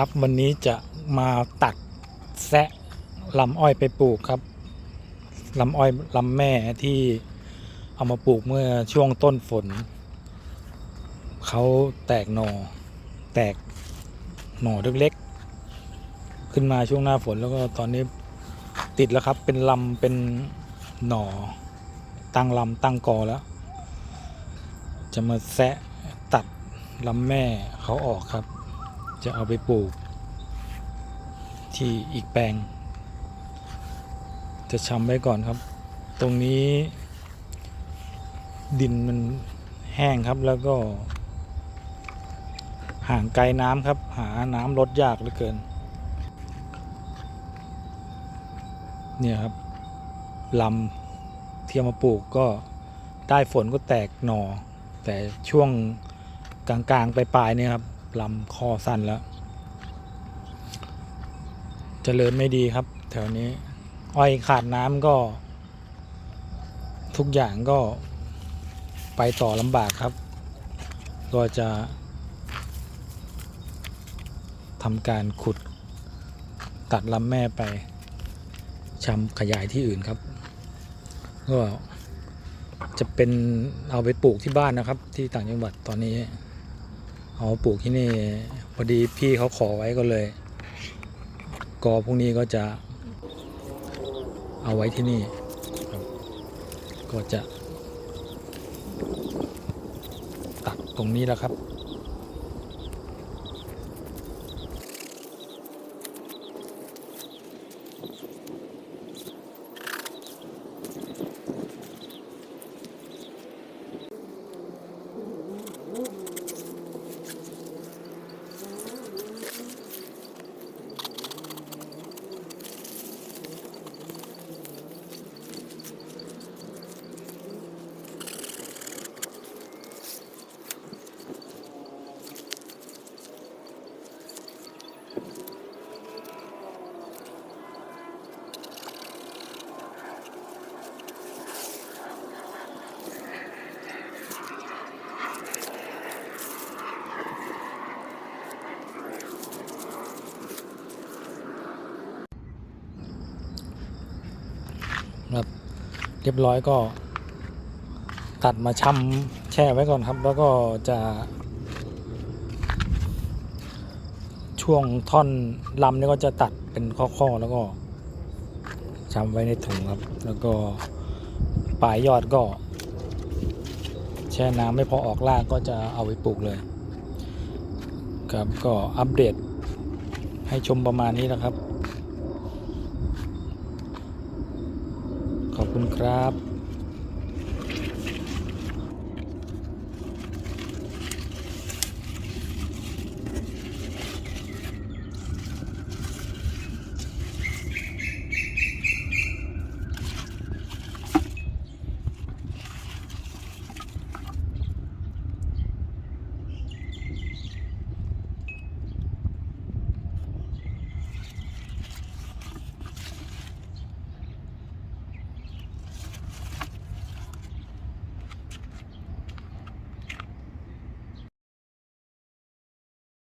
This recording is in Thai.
ครับวันนี้จะมาตัดแซะลำอ้อยไปปลูกครับลำอ้อยลำแม่ที่เอามาปลูกเมื่อช่วงต้นฝนเขาแตกหน่อแตกหน่อเล็กๆขึ้นมาช่วงหน้าฝนแล้วก็ตอนนี้ติดแล้วครับเป็นลำเป็นหน่อตั้งลำตั้งกอแล้ว จะมาแซะตัดลำแม่เขาออกครับ จะเอาไปปลูก ที่อีกแปลง จะชำไว้ก่อนครับ ตรงนี้ ดินมันแห้งครับแล้วก็ ห่างไกลน้ำครับ หาน้ำลดยากเหลือเกิน เนี่ยครับลำเที่เอามาปลูกก็ได้ฝนก็แตกหน่อ แต่ช่วงกลางๆปลายๆเนี่ยครับ ลำคอสั้นแล้วเจริญไม่ดีครับ แถวนี้ อ้อยขาดน้ำก็ ทุกอย่างก็ไปต่อลำบากครับ ก็จะทำการขุดตัดลำแม่ไปชำขยายที่อื่นครับ ก็จะเป็นเอาไปปลูกที่บ้านนะครับ ที่ต่างจังหวัดตอนนี้ เอาปลูกที่นี่พอดีพี่เขาขอไว้ก็เลย กอพวกนี้ก็จะเอาไว้ที่นี่ครับก็จะตัดตรงนี้แล้วครับ ครับ เรียบร้อยก็ตัดมาชำแช่ไว้ก่อนครับ แล้วก็จะช่วงท่อนลำนี่ก็จะตัดเป็นข้อๆแล้วก็ชำไว้ในถุงครับ แล้วก็ปลายยอดก็ แช่น้ำไม่พอออกรากก็จะเอาไปปลูกเลย ครับก็อัปเดตให้ชมประมาณนี้นะครับ ขอบคุณครับ